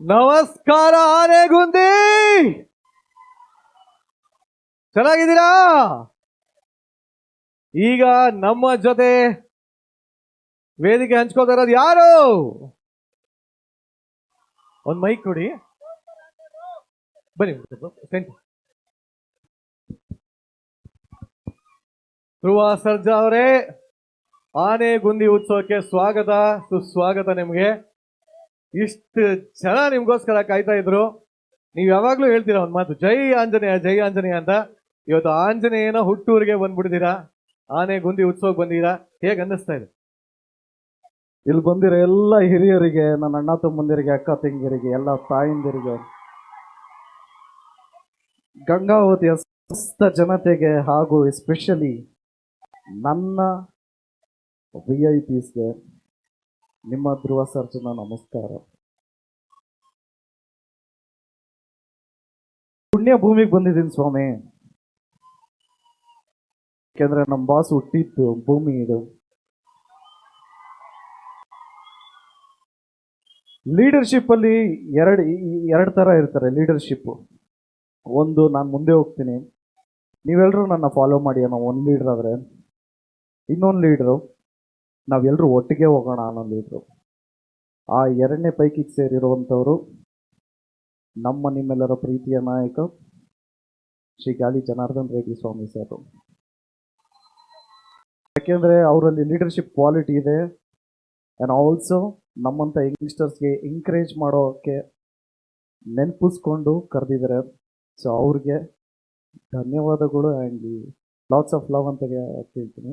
ನಮಸ್ಕಾರ, ಆನೆಗುಂದಿ! ಚೆನ್ನಾಗಿದ್ದೀರಾ? ಈಗ ನಮ್ಮ ಜೊತೆ ವೇದಿಕೆ ಹಂಚ್ಕೋತಾ ಇರೋದು ಯಾರು? ಒಂದ್ ಮೈಕ್ ಕೊಡಿ. ಬನ್ನಿ ಧ್ರುವ ಸರ್ಜಾ ಅವರೇ ಆನೆ ಗುಂದಿ ಉತ್ಸವಕ್ಕೆ ಸ್ವಾಗತ, ಸುಸ್ವಾಗತ ನಿಮ್ಗೆ. ಇಷ್ಟು ಜನ ನಿಮ್ಗೋಸ್ಕರ ಕಾಯ್ತಾ ಇದ್ರು. ನೀವ್ ಯಾವಾಗ್ಲೂ ಹೇಳ್ತೀರಾ ಒಂದ್ ಮಾತು, ಜೈ ಆಂಜನೇಯ ಜೈ ಆಂಜನೇಯ ಅಂತ. ಇವತ್ತು ಆಂಜನೇಯನ ಹುಟ್ಟೂರಿಗೆ ಬಂದ್ಬಿಡ್ತೀರಾ ಆನೆ ಗುಂದಿ ಉತ್ಸವಕ್ಕೆ ಬಂದಿರಾ ಹೇಗೆ ಅನ್ನಿಸ್ತಾ ಇದೆ? ಇಲ್ಲಿ ಬಂದಿರೋ ಎಲ್ಲ ಹಿರಿಯರಿಗೆ, ನನ್ನ ಅಣ್ಣ ತಮ್ಮಂದಿರಿಗೆ, ಅಕ್ಕ ತಂಗಿಯರಿಗೆ, ಎಲ್ಲ ತಾಯಿಂದಿರಿಗೆ ಗಂಗಾವತಿಯ ಸಮಸ್ತ ಜನತೆಗೆ ಹಾಗೂ ಎಸ್ಪೆಷಲಿ ನನ್ನ ವಿ ಐ ಪಿಸ್ಗೆ ನಿಮ್ಮ ಧ್ರುವ ಸರ್ಜನ ನಮಸ್ಕಾರ. ಪುಣ್ಯ ಭೂಮಿಗೆ ಬಂದಿದ್ದೀನಿ ಸ್ವಾಮಿ. ಯಾಕೆಂದ್ರೆ ನಮ್ಮ ಬಾಸ್ ಹುಟ್ಟಿದ್ದು ಭೂಮಿ ಇದು. ಲೀಡರ್ಶಿಪ್ ಅಲ್ಲಿ ಎರಡು ಎರಡು ತರ ಇರ್ತಾರೆ ಲೀಡರ್ಶಿಪ್ ಒಂದು ನಾನು ಮುಂದೆ ಹೋಗ್ತೀನಿ. ನೀವೆಲ್ಲರೂ ನನ್ನ ಫಾಲೋ ಮಾಡಿ ಅನ್ನೋ ಒಂದು ಲೀಡರ್ ಆದರೆ, ಇನ್ನೊಂದು ಲೀಡ್ರು ನಾವೆಲ್ಲರೂ ಒಟ್ಟಿಗೆ ಹೋಗೋಣ ಅನ್ನೋ ಲೀಡ್ರು ಆ ಎರಡನೇ ಪೈಕಿಗೆ ಸೇರಿರುವಂಥವರು ನಮ್ಮ ನಿಮ್ಮೆಲ್ಲರ ಪ್ರೀತಿಯ ನಾಯಕ ಶ್ರೀ ಗಾಲಿ ಜನಾರ್ದನ್ ರೆಡ್ಡಿ ಸ್ವಾಮಿ ಸರ್. ಯಾಕೆಂದ್ರೆ ಅವರಲ್ಲಿ ಲೀಡರ್ಶಿಪ್ ಕ್ವಾಲಿಟಿ ಇದೆ ಆ್ಯಂಡ್ ಆಲ್ಸೋ ನಮ್ಮಂಥ ಯಂಗ್ಸ್ಟರ್ಸ್ಗೆ ಎಂಕರೇಜ್ ಮಾಡೋಕ್ಕೆ ನೆನಪಿಸ್ಕೊಂಡು ಕರೆದಿದ್ದಾರೆ. ಸೊ ಅವ್ರಿಗೆ ಧನ್ಯವಾದಗಳು ಆ್ಯಂಡ್ ಲಾಟ್ಸ್ ಆಫ್ ಲವ್ ಅಂತ ಹೇಳ್ತೀನಿ.